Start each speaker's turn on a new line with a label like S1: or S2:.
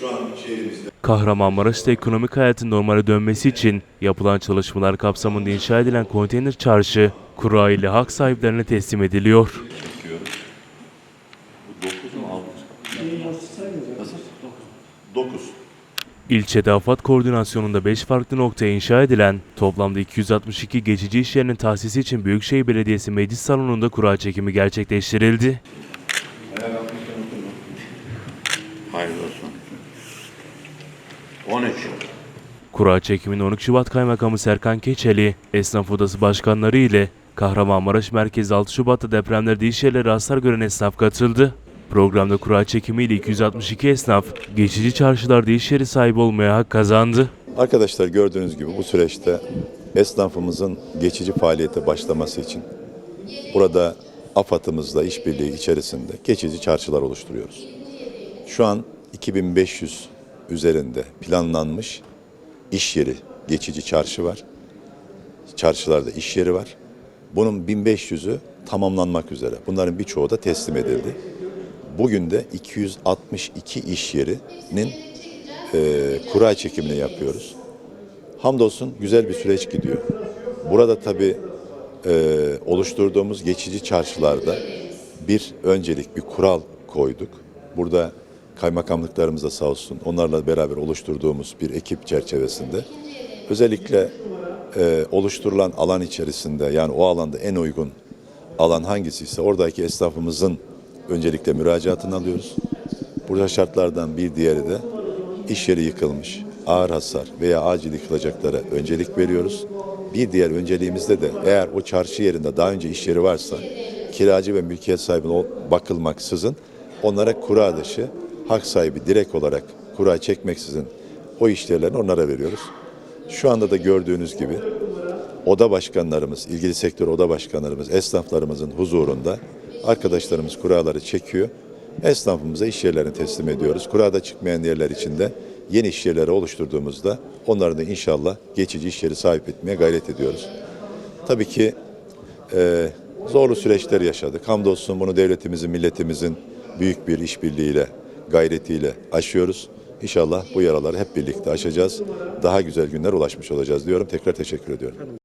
S1: Şu an şehrimizde
S2: Kahramanmaraş'ta ekonomik hayatın normale dönmesi için yapılan çalışmalar kapsamında inşa edilen konteyner çarşı, kura ile hak sahiplerine teslim ediliyor.
S1: çekiyoruz. Bu 9 mu 6? 9.
S2: İlçede AFAD koordinasyonunda 5 farklı noktaya inşa edilen toplamda 262 geçici iş yerinin tahsisi için Büyükşehir Belediyesi Meclis Salonu'nda kura çekimi gerçekleştirildi.
S1: Hayırlı olsun. 13.
S2: Kura çekimine 12 Şubat Kaymakamı Serkan Keçeli, Esnaf Odası Başkanları ile Kahramanmaraş Merkezi 6 Şubat'ta depremlerde iş yerleri hasar gören esnaf katıldı. Programda kura çekimiyle 262 esnaf, geçici çarşılarda iş yeri sahibi olmaya hak kazandı.
S3: Arkadaşlar gördüğünüz gibi bu süreçte esnafımızın geçici faaliyete başlaması için burada AFAD'ımızla işbirliği içerisinde geçici çarşılar oluşturuyoruz. Şu an 2500 üzerinde planlanmış iş yeri, geçici çarşı var. Çarşılarda iş yeri var. Bunun 1500'ü tamamlanmak üzere. Bunların birçoğu da teslim edildi. Bugün de 262 iş yerinin e, kura çekimini yapıyoruz. Hamdolsun güzel bir süreç gidiyor. Burada tabii e, oluşturduğumuz geçici çarşılarda bir öncelik, bir kural koyduk. Burada kaymakamlıklarımız da sağ olsun onlarla beraber oluşturduğumuz bir ekip çerçevesinde özellikle e, oluşturulan alan içerisinde yani o alanda en uygun alan hangisi ise oradaki esnafımızın öncelikle müracaatını alıyoruz. Burada şartlardan bir diğeri de iş yeri yıkılmış, ağır hasar veya acil yıkılacaklara öncelik veriyoruz. Bir diğer önceliğimizde de eğer o çarşı yerinde daha önce iş yeri varsa kiracı ve mülkiyet sahibine bakılmaksızın onlara kura dışı hak sahibi direkt olarak kura çekmeksizin o işlerlerini onlara veriyoruz. Şu anda da gördüğünüz gibi oda başkanlarımız, ilgili sektör oda başkanlarımız, esnaflarımızın huzurunda arkadaşlarımız kuraları çekiyor. Esnafımıza iş yerlerini teslim ediyoruz. Kurada çıkmayan yerler için de yeni iş yerleri oluşturduğumuzda onları da inşallah geçici iş yeri sahip etmeye gayret ediyoruz. Tabii ki e, zorlu süreçler yaşadık. Hamdolsun bunu devletimizin, milletimizin büyük bir işbirliğiyle, gayretiyle aşıyoruz. İnşallah bu yaraları hep birlikte aşacağız. Daha güzel günler ulaşmış olacağız diyorum. Tekrar teşekkür ediyorum.